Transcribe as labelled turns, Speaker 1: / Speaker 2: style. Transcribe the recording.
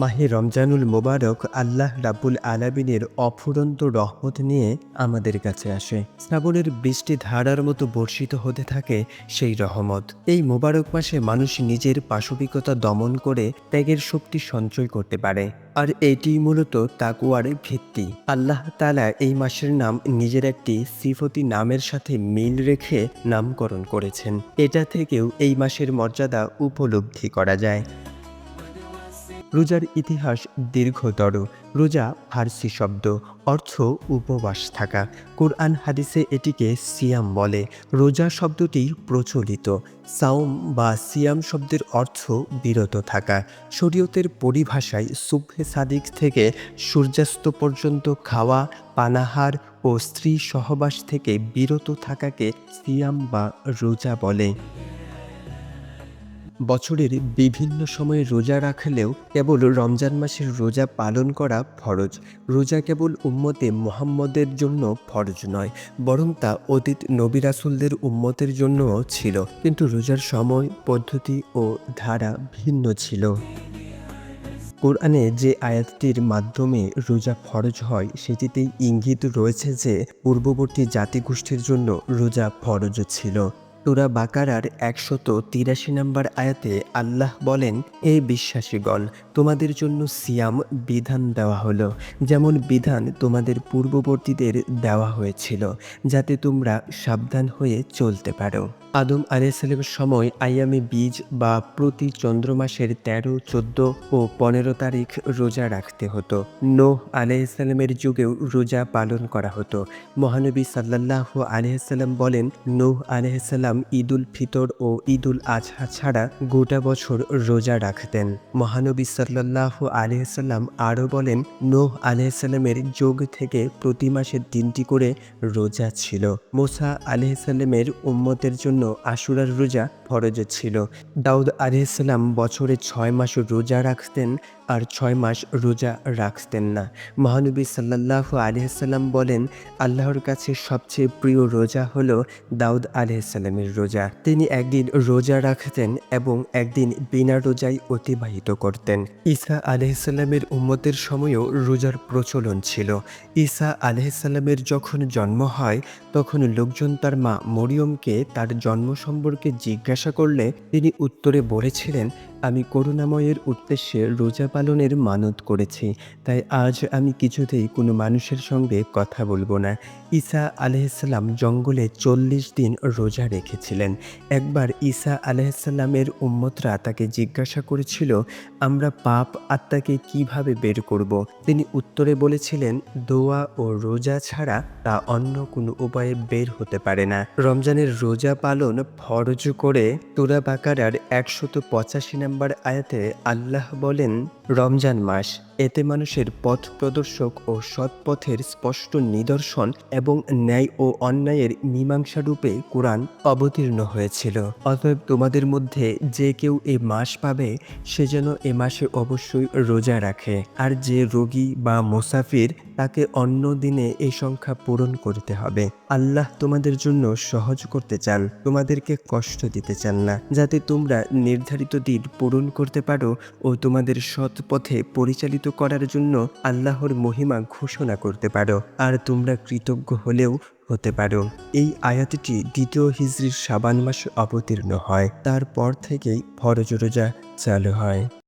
Speaker 1: মাহে রমজানুল মোবারক আল্লাহ রাব্বুল আলাবিনের অফুরন্ত রহমত নিয়ে আমাদের কাছে আসে। শ্রাবণের বৃষ্টি ধারার মতো বর্ষিত হতে থাকে সেই রহমত। এই মোবারক মাসে মানুষ নিজের পাশবিকতা দমন করে ত্যাগের শক্তি সঞ্চয় করতে পারে। আর এটি মূলত তাকুয়ার ভিত্তি। আল্লাহ তালা এই মাসের নাম নিজের একটি সিফতি নামের সাথে মিল রেখে নামকরণ করেছেন। এটা থেকেও এই মাসের মর্যাদা উপলব্ধি করা যায়। রোজার ইতিহাস দীর্ঘতর। রোজা ফার্সি শব্দ, অর্থ উপবাস থাকা। কোরআন হাদিসে এটিকে সিয়াম বলে। রোজা শব্দটি প্রচলিত। সাওম বা সিয়াম শব্দের অর্থ বিরত থাকা। শরীয়তের পরিভাষায় সুফে সাদিক থেকে সূর্যাস্ত পর্যন্ত খাওয়া, পানাহার ও স্ত্রী সহবাস থেকে বিরত থাকাকে সিয়াম বা রোজা বলে। বছরের বিভিন্ন সময়ে রোজা রাখলেও কেবল রমজান মাসের রোজা পালন করা ফরজ। রোজা কেবল উম্মতে মোহাম্মদের জন্য ফরজ নয়, বরং তা অতীত নবী রাসুলদের উম্মতের জন্যও ছিল। কিন্তু রোজার সময়, পদ্ধতি ও ধারা ভিন্ন ছিল। কোরআনে যে আয়াতটির মাধ্যমে রোজা ফরজ হয়, সেটিতেই ইঙ্গিত রয়েছে যে, পূর্ববর্তী জাতিগোষ্ঠীর জন্য রোজা ফরজ ছিল। তোরা বাকারার একশত তিরাশি নম্বর আয়াতে আল্লাহ বলেন, এ বিশ্বাসীগণ, তোমাদের জন্য সিয়াম বিধান দেওয়া হলো। যেমন বিধান তোমাদের পূর্ববর্তীদের দেওয়া হয়েছিল, যাতে তোমরা সাবধান হয়ে চলতে পারো। আদম আলাইসাল্লামের সময় আয়ামে বীজ বা প্রতি চন্দ্রমাসের তেরো, চোদ্দ ও পনেরো তারিখ রোজা রাখতে হতো। নোহ আলাইসাল্লামের যুগেও রোজা পালন করা হতো। মহানবী সাল্লাহ আলহাম বলেন, নূহ আলহাম ঈদুল ফিতর ও ঈদুল আজহা ছাড়া গোটা বছর রোজা রাখতেন। মহানবী সাল্লাহ আলহাম আরও বলেন, নোহ আলহামের যোগ থেকে প্রতি মাসে তিনটি করে রোজা ছিল। মোসা আলহামের উম্মতের জন্য আশুরার রোজা ফরজ ছিল। দাউদ আলহাম বছরে ছয় মাস রোজা রাখতেন আর ছয় মাস রোজা রাখতেন না। মহানবী সাল্লাহ আলহাম বলেন, আল্লাহর কাছে সবচেয়ে প্রিয় রোজা হলো দাউদ আলহামের রোজা। তিনি একদিন রোজা রাখতেন এবং একদিন বিনা রোজায় অতিবাহিত করতেন। ঈসা আলহিসাল্লামের উম্মতের সময়ও রোজার প্রচলন ছিল। ঈসা আলহিসাল্লামের যখন জন্ম হয়, তখন লোকজন তার মা মরিয়মকে তার জন্ম সম্পর্কে জিজ্ঞাসা করলে তিনি উত্তরে বলেছিলেন আমি করুণাময়ের উদ্দেশ্যে রোজা পালনের মানত করেছি, তাই আজ আমি কিছুতেই কোনো মানুষের সঙ্গে কথা বলব না। ঈসা আলহিসাল্লাম জঙ্গলে চল্লিশ দিন রোজা রেখেছিলেন। একবার ঈসা আলহিসাল্লামের উম্মতরা তাকে জিজ্ঞাসা করেছিল, আমরা পাপ আত্মাকে কীভাবে বের করব? তিনি উত্তরে বলেছিলেন, দোয়া ও রোজা ছাড়া তা অন্য কোনো উপায়ে বের হতে পারে না। রমজানের রোজা পালন ফরজ করে তোরা বাকারার একশত পঁচাশি নম্বর আয়াতে আল্লাহ বলেন রমজান মাস, এতে মানুষের পথ প্রদর্শক ও সৎ পথের স্পষ্ট নিদর্শন এবং ন্যায় ও অন্যায়ের মীমাংসা রূপে কোরআন অবতীর্ণ হয়েছিল। অতএব তোমাদের মধ্যে যে কেউ এ মাস পাবে, সে যেন এ মাসে অবশ্যই রোজা রাখে। আর যে রোগী বা মোসাফির, তাকে অন্য দিনে এই সংখ্যা পূরণ করতে হবে। আল্লাহ তোমাদের জন্য সহজ করতে চান, তোমাদেরকে কষ্ট দিতে চান না। যাতে তোমরা নির্ধারিত দিন পূরণ করতে পারো ও তোমাদের সৎ পথে পরিচালিত করার জন্য আল্লাহর মহিমা ঘোষণা করতে পারো, আর তোমরা কৃতজ্ঞ হলেও হতে পারো। এই আয়াতটি দ্বিতীয় হিজড়ির সাবান মাসে অবতীর্ণ হয়, তারপর থেকেই ফরজরোজা চালু হয়।